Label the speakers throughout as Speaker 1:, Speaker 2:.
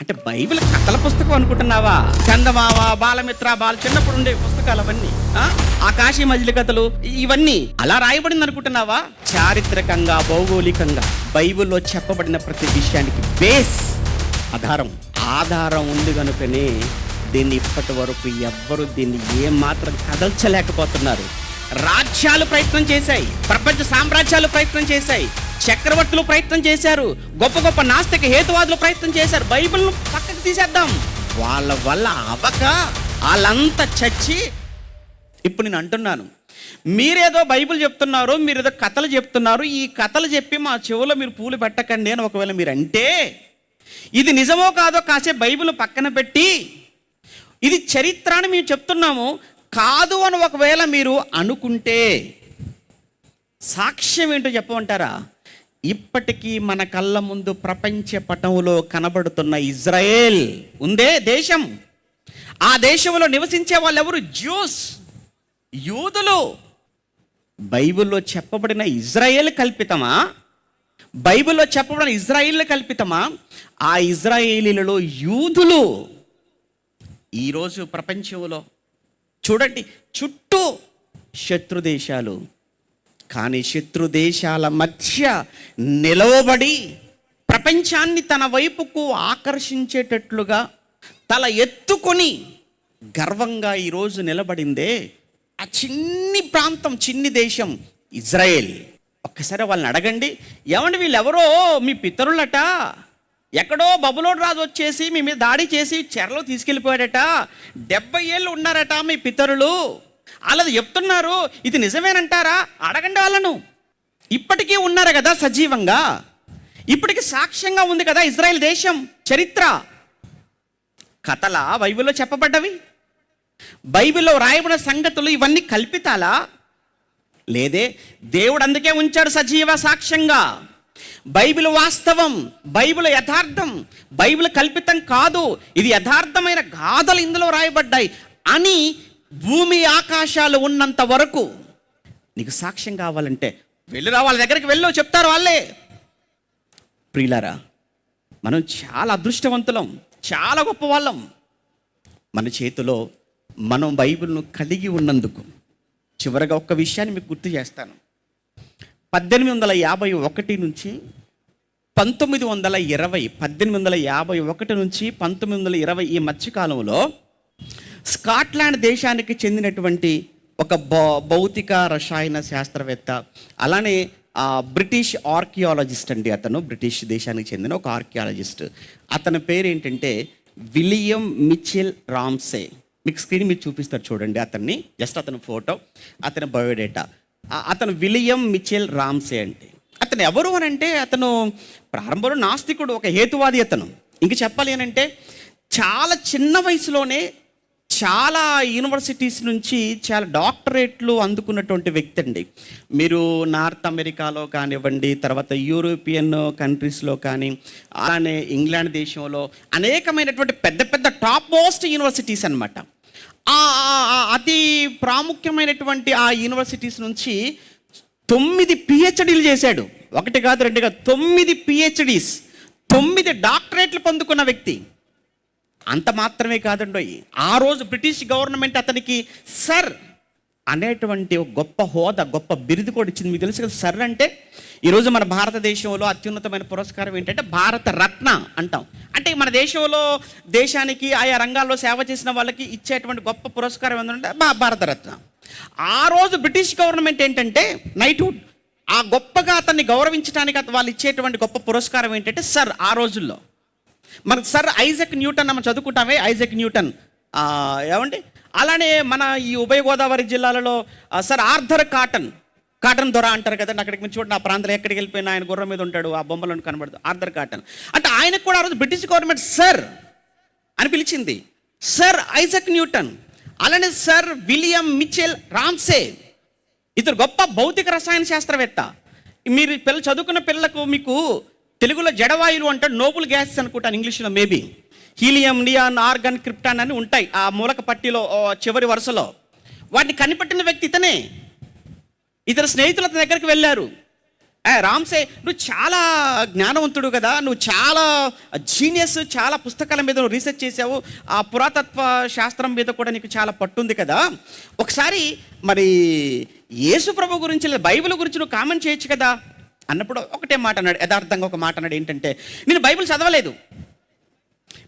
Speaker 1: అంటే బైబిల్ కథల పుస్తకం అనుకుంటున్నావా? చందమావ బాలమిత్ర బాల చిన్నప్పుడు ఉండే పుస్తకాలు అవన్నీ ఆకాశీ మజిలి కథలు ఇవన్నీ అలా రాయబడింది అనుకుంటున్నావా? చారిత్రకంగా భౌగోళికంగా బైబిల్లో చెప్పబడిన ప్రతి విషయానికి బేస్ ఆధారం. ఆధారం ఉంది కనుకనే దీన్ని ఇప్పటి వరకు ఎవ్వరు దీన్ని ఏమాత్రం కదల్చలేకపోతున్నారు. రాజ్యాలు ప్రయత్నం చేశాయి ప్రపంచ సామ్రాజ్యాలు ప్రయత్నం చేశాయి చక్రవర్తులు ప్రయత్నం చేశారు. గొప్ప గొప్ప నాస్తిక హేతువాదులు ప్రయత్నం చేశారు. బైబిల్ను పక్కకు తీసేద్దాం. వాళ్ళ వల్ల అవక వాళ్ళంతా చచ్చి ఇప్పుడు నేను అంటున్నాను. మీరేదో బైబిల్ చెప్తున్నారు మీరు ఏదో కథలు చెప్తున్నారు ఈ కథలు చెప్పి మా చెవులో మీరు పూలు పెట్టకండి అని ఒకవేళ మీరు అంటే ఇది నిజమో కాదో కాసేపు బైబిల్ పక్కన పెట్టి ఇది చరిత్ర అని మేము చెప్తున్నాము. కాదు అని ఒకవేళ మీరు అనుకుంటే సాక్ష్యం ఏంటో చెప్పమంటారా? ఇప్పటికీ మన కళ్ళ ముందు ప్రపంచ పటంలో కనబడుతున్న ఇజ్రాయేల్ ఉందే దేశం. ఆ దేశంలో నివసించే వాళ్ళు ఎవరు జ్యూస్. యూదులు. బైబిల్లో చెప్పబడిన ఇజ్రాయేల్ కల్పితమా? బైబిల్లో చెప్పబడిన ఇజ్రాయిల్ కల్పితమా? ఆ ఇజ్రాయేలీలలో యూదులు ఈరోజు ప్రపంచంలో చూడండి చుట్టూ శత్రు దేశాలు. కానీ శత్రు దేశాల మధ్య నిలవబడి ప్రపంచాన్ని తన వైపుకు ఆకర్షించేటట్లుగా తల ఎత్తుకొని గర్వంగా ఈరోజు నిలబడిందే ఆ చిన్ని ప్రాంతం చిన్ని దేశం ఇజ్రాయెల్. ఒక్కసారి వాళ్ళని అడగండి ఏమండి వీళ్ళెవరో? మీ పితరులట? ఎక్కడో బబులోడు రాజు వచ్చేసి మీ మీద దాడి చేసి చెరలో తీసుకెళ్ళిపోయాడట? డెబ్బై ఏళ్ళు ఉన్నారట మీ పితరులు. వాళ్ళది చెప్తున్నారు ఇది నిజమేనంటారా? అడగండి వాళ్ళను. ఇప్పటికీ ఉన్నారు కదా సజీవంగా. ఇప్పటికీ సాక్ష్యంగా ఉంది కదా ఇజ్రాయెల్ దేశం చరిత్ర. కథల బైబిల్లో చెప్పబడ్డవి? బైబిల్లో రాయబడిన సంగతులు ఇవన్నీ కల్పితాలా? లేదే దేవుడు అందుకే ఉంచాడు సజీవ సాక్ష్యంగా. బైబిల్ వాస్తవం బైబిల్ యథార్థం బైబిల్ కల్పితం కాదు. ఇది యథార్థమైన గాథలు ఇందులో రాయబడ్డాయి. అని భూమి ఆకాశాలు ఉన్నంత వరకు నీకు సాక్ష్యం కావాలంటే వెళ్ళురా వాళ్ళ దగ్గరికి వెళ్ళు చెప్తారు వాళ్ళే. ప్రియులారా మనం చాలా అదృష్టవంతులం చాలా గొప్ప వాళ్ళం. మన చేతిలో మనం బైబిల్ను కలిగి ఉన్నందుకు చివరగా ఒక్క విషయాన్ని మీకు గుర్తు చేస్తాను. పద్దెనిమిది వందల యాభై ఒకటి నుంచి పంతొమ్మిది వందల ఇరవై పద్దెనిమిది వందల యాభై ఒకటి నుంచి పంతొమ్మిది వందల ఇరవై ఈ మధ్యకాలంలో స్కాట్లాండ్ దేశానికి చెందినటువంటి ఒక భౌ- భౌతిక రసాయన శాస్త్రవేత్త. అలానే బ్రిటిష్ ఆర్కియాలజిస్ట్ అండి అతను. బ్రిటిష్ దేశానికి చెందిన ఒక ఆర్కియాలజిస్ట్. అతని పేరు ఏంటంటే విలియం మిచెల్ రామ్సే. మీకు స్క్రీన్ మీద చూపిస్తారు చూడండి అతన్ని. జస్ట్ అతని ఫోటో అతని బయోడేటా. అతను విలియం మిచెల్ రామ్సే అంటే అతను ఎవరు అని అంటే అతను ప్రారంభంలో నాస్తికుడు ఒక హేతువాది అతను. ఇంక చెప్పాలి అని అంటే చాలా చిన్న వయసులోనే చాలా యూనివర్సిటీస్ నుంచి చాలా డాక్టరేట్లు అందుకున్నటువంటి వ్యక్తి అండి. మీరు నార్త్ అమెరికాలో కానివ్వండి తర్వాత యూరోపియన్ కంట్రీస్లో కానీ అలానే ఇంగ్లాండ్ దేశంలో అనేకమైనటువంటి పెద్ద పెద్ద టాప్ మోస్ట్ యూనివర్సిటీస్ అనమాట అతి ప్రాముఖ్యమైనటువంటి ఆ యూనివర్సిటీస్ నుంచి తొమ్మిది పిహెచ్డీలు చేశాడు. ఒకటి కాదు రెండు కాదు తొమ్మిది పిహెచ్డీస్ తొమ్మిది డాక్టరేట్లు పొందుకున్న వ్యక్తి. అంత మాత్రమే కాదండి ఆ రోజు బ్రిటిష్ గవర్నమెంట్ అతనికి సర్ అనేటువంటి ఒక గొప్ప హోదా గొప్ప బిరుదు కూడా ఇచ్చింది. మీకు తెలుసు కదా సర్ అంటే ఈరోజు మన భారతదేశంలో అత్యున్నతమైన పురస్కారం ఏంటంటే భారత రత్న అంటాం. అంటే మన దేశంలో దేశానికి ఆయా రంగాల్లో సేవ చేసిన వాళ్ళకి ఇచ్చేటువంటి గొప్ప పురస్కారం ఏంటంటే భారత భారతరత్న ఆ రోజు బ్రిటిష్ గవర్నమెంట్ ఏంటంటే నైట్హుడ్ ఆ గొప్పగా అతన్ని గౌరవించడానికి వాళ్ళు ఇచ్చేటువంటి గొప్ప పురస్కారం ఏంటంటే సర్ ఆ రోజుల్లో. మన సర్ ఐజక్ న్యూటన్ మనం చదువుకుంటామే ఐజక్ న్యూటన్. ఏమండి? అలానే మన ఈ ఉభయ గోదావరి జిల్లాలలో sir sir Arthur Cotton Cotton దొర అంటారు కదండి అక్కడికి మించి చూడండి ఆ ప్రాంతంలో ఎక్కడికి వెళ్ళిపోయినా ఆయన గుర్రం మీద ఉంటాడు ఆ బొమ్మలను కనబడదు ఆర్థర్ కాటన్. అంటే ఆయనకు కూడా ఆ రోజు బ్రిటిష్ గవర్నమెంట్ సర్ అని పిలిచింది. సర్ ఐజక్ న్యూటన్ అలానే సర్ విలియం మిచెల్ రామ్సే ఇతరు గొప్ప భౌతిక రసాయన శాస్త్రవేత్త. మీరు పిల్ల చదువుకున్న పిల్లలకు మీకు తెలుగులో జడవాయులు అంటే నోబుల్ గ్యాసెస్ అనుకుంటాను ఇంగ్లీష్లో maybe helium neon argon krypton అని ఉంటాయి ఆ మూలక పట్టిలో చివరి వరుసలో. వాటిని కనిపెట్టిన వ్యక్తి ఇతనే. ఇద్దరు స్నేహితులు అతని దగ్గరికి వెళ్ళారు. ఏ రామ్సే నువ్వు చాలా జ్ఞానవంతుడు కదా నువ్వు చాలా జీనియస్ చాలా పుస్తకాల మీద నువ్వు రీసెర్చ్ చేసావు ఆ పురాతత్వ శాస్త్రం మీద కూడా నీకు చాలా పట్టుంది కదా. ఒకసారి మరి యేసు ప్రభు గురించి బైబిల్ గురించి నువ్వు కామెంట్ చేయొచ్చు కదా. అన్నప్పుడు ఒకటే మాట అన్నాడు యథార్థంగా ఒక మాట అన్నాడు ఏంటంటే నేను బైబిల్ చదవలేదు.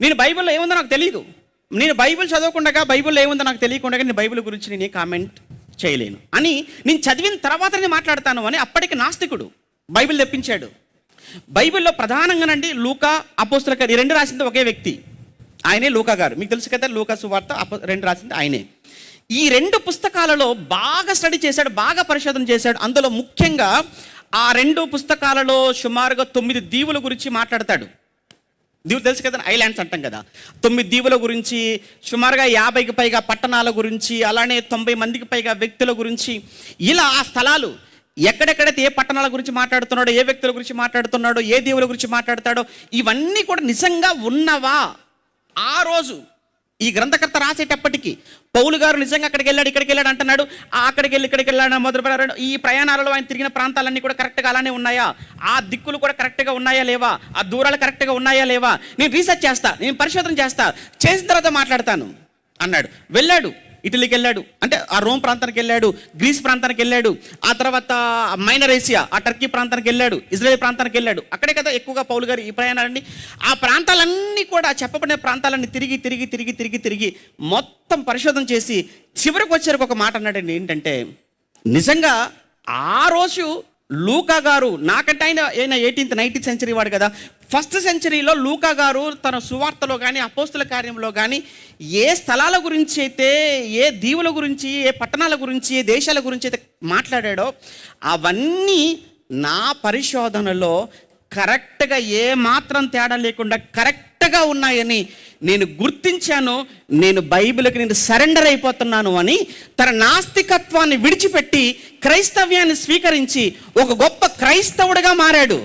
Speaker 1: నేను బైబిల్లో ఏముందో నాకు తెలియదు నేను బైబిల్ చదవకుండా బైబిల్లో ఏముందో నాకు తెలియకుండా నేను బైబిల్ గురించి నేను కామెంట్ చేయలేను. అని నేను చదివిన తర్వాత నేను మాట్లాడతాను అని అప్పటికి నాస్తికుడు బైబిల్ తెప్పించాడు. బైబిల్లో ప్రధానంగానండి లూకా అపోస్తుల ఈ రెండు రాసింది ఒకే వ్యక్తి. ఆయనే లూకా గారు. మీకు తెలుసు కదా లూకా సువార్త అపో రెండు రాసింది ఆయనే. ఈ రెండు పుస్తకాలలో బాగా స్టడీ చేశాడు బాగా పరిశోధన చేశాడు. అందులో ముఖ్యంగా ఆ రెండు పుస్తకాలలో సుమారుగా తొమ్మిది దీవుల గురించి మాట్లాడతాడు. దీవులు తెలుసు కదా ఐలాండ్స్ అంటాం కదా. తొమ్మిది దీవుల గురించి సుమారుగా యాభైకి పైగా పట్టణాల గురించి అలానే తొంభై మందికి పైగా వ్యక్తుల గురించి. ఇలా ఆ స్థలాలు ఎక్కడెక్కడైతే ఏ పట్టణాల గురించి మాట్లాడుతున్నాడో ఏ వ్యక్తుల గురించి మాట్లాడుతున్నాడో ఏ దేవుల గురించి మాట్లాడతాడో ఇవన్నీ కూడా నిజంగా ఉన్నవా? ఆ రోజు ఈ గ్రంథకర్త రాసేటప్పటికీ పౌలు గారు నిజంగా అక్కడికి వెళ్ళాడు ఇక్కడికి వెళ్ళాడు అంటున్నాడు ఆ అక్కడికి వెళ్ళి ఇక్కడికి వెళ్ళాడు మొదలు ఈ ప్రయాణాలలో ఆయన తిరిగిన ప్రాంతాలన్నీ కూడా కరెక్ట్గా అలానే ఉన్నాయా? ఆ దిక్కులు కూడా కరెక్ట్గా ఉన్నాయా లేవా? ఆ దూరాలు కరెక్ట్గా ఉన్నాయా లేవా? నేను రీసెర్చ్ చేస్తా నేను పరిశోధన చేస్తా చేసిన తర్వాత మాట్లాడతాను అన్నాడు. వెళ్ళాడు. ఇటలీకి వెళ్ళాడు. అంటే ఆ రోమ్ ప్రాంతానికి వెళ్ళాడు గ్రీస్ ప్రాంతానికి వెళ్ళాడు ఆ తర్వాత మైనర్ ఏసియా ఆ టర్కీ ప్రాంతానికి వెళ్ళాడు ఇజ్రాయెల్ ప్రాంతానికి వెళ్ళాడు. అక్కడే కదా ఎక్కువగా పౌలు గారు ఈ ప్రయాణాలన్నీ. ఆ ప్రాంతాలన్నీ కూడా చెప్పబడిన ప్రాంతాలన్నీ తిరిగి తిరిగి తిరిగి తిరిగి తిరిగి మొత్తం పరిశోధన చేసి చివరికి వచ్చేసరికి ఒక మాట అన్నాడండి ఏంటంటే నిజంగా ఆ రోజు లూకా గారు నాకంటే ఆయన ఆయన ఎయిటీన్త్ నైన్టీన్త్ సెంచరీ వాడు కదా. ఫస్ట్ సెంచరీలో లూకా గారు తన సువార్తలో కానీ అపోస్తుల కార్యంలో కానీ ఏ స్థలాల గురించి అయితే ఏ దీవుల గురించి ఏ పట్టణాల గురించి ఏ దేశాల గురించి అయితే మాట్లాడాడో అవన్నీ నా పరిశోధనలో కరెక్ట్గా ఏ మాత్రం తేడా లేకుండా కరెక్ట్గా ఉన్నాయని నేను గుర్తించాను నేను బైబిల్కి నేను సరెండర్ అయిపోతున్నాను అని తన నాస్తికత్వాన్ని విడిచిపెట్టి క్రైస్తవ్యాన్ని స్వీకరించి ఒక గొప్ప క్రైస్తవుడిగా మారాడు.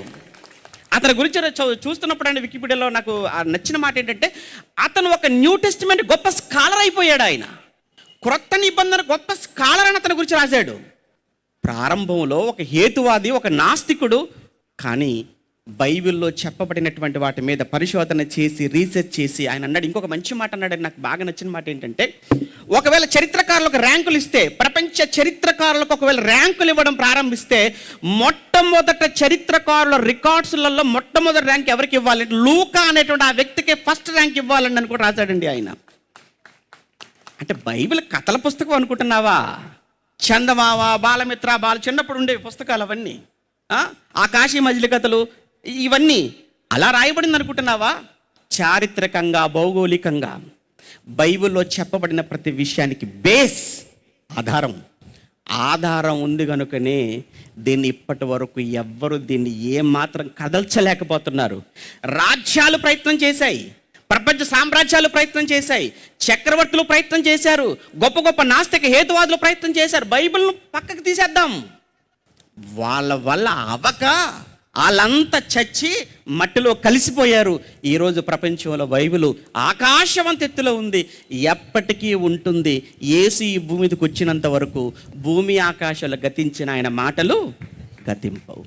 Speaker 1: అతని గురించి చూస్తున్నప్పుడు అండి వికీపీడియాలో నాకు ఆ నచ్చిన మాట ఏంటంటే అతను ఒక న్యూ టెస్టిమెంట్ గొప్ప స్కాలర్ అయిపోయాడు ఆయన. క్రొత్త నిబంధన గొప్ప స్కాలర్ అని అతని గురించి రాశాడు. ప్రారంభంలో ఒక హేతువాది ఒక నాస్తికుడు కానీ బైబిల్లో చెప్పబడినటువంటి వాటి మీద పరిశోధన చేసి రీసెర్చ్ చేసి ఆయన అన్నాడు. ఇంకొక మంచి మాట అన్నాడు. నాకు బాగా నచ్చిన మాట ఏంటంటే ఒకవేళ చరిత్రకారులకు ర్యాంకులు ఇస్తే ప్రపంచ చరిత్రకారులకు ఒకవేళ ర్యాంకులు ఇవ్వడం ప్రారంభిస్తే మొట్టమొదట చరిత్రకారుల రికార్డ్స్లలో మొట్టమొదటి ర్యాంక్ ఎవరికి ఇవ్వాలి? లూకా అనేటువంటి ఆ వ్యక్తికి ఫస్ట్ ర్యాంక్ ఇవ్వాలని అని కూడా రాశాడండి ఆయన. అంటే బైబిల్ కథల పుస్తకం అనుకుంటున్నావా? చందమావా బాలమిత్ర బాల చిన్నప్పుడు ఉండే పుస్తకాలు అవన్నీ. ఆకాశీ మజిలి కథలు ఇవన్నీ అలా రాయబడింది అనుకుంటున్నావా? చారిత్రకంగా భౌగోళికంగా బైబిల్లో చెప్పబడిన ప్రతి విషయానికి బేస్ ఆధారం. ఆధారం ఉంది కనుకనే దీన్ని ఇప్పటి వరకు ఎవ్వరు దీన్ని ఏమాత్రం కదల్చలేకపోతున్నారు. రాజ్యాలు ప్రయత్నం చేశాయి. ప్రపంచ సామ్రాజ్యాలు ప్రయత్నం చేశాయి. చక్రవర్తులు ప్రయత్నం చేశారు. గొప్ప గొప్ప నాస్తిక హేతువాదులు ప్రయత్నం చేశారు. బైబిల్ను పక్కకు తీసేద్దాం. వాళ్ళ వల్ల అవక వాళ్ళంతా చచ్చి మట్టిలో కలిసిపోయారు. ఈరోజు ప్రపంచంలో బైబిల్ ఆకాశవంతెత్తులో ఉంది. ఎప్పటికీ ఉంటుంది. ఏసు ఈ భూమి మీదకి వచ్చినంత వరకు భూమి ఆకాశాలు గతించిన ఆయన మాటలు గతింపవు.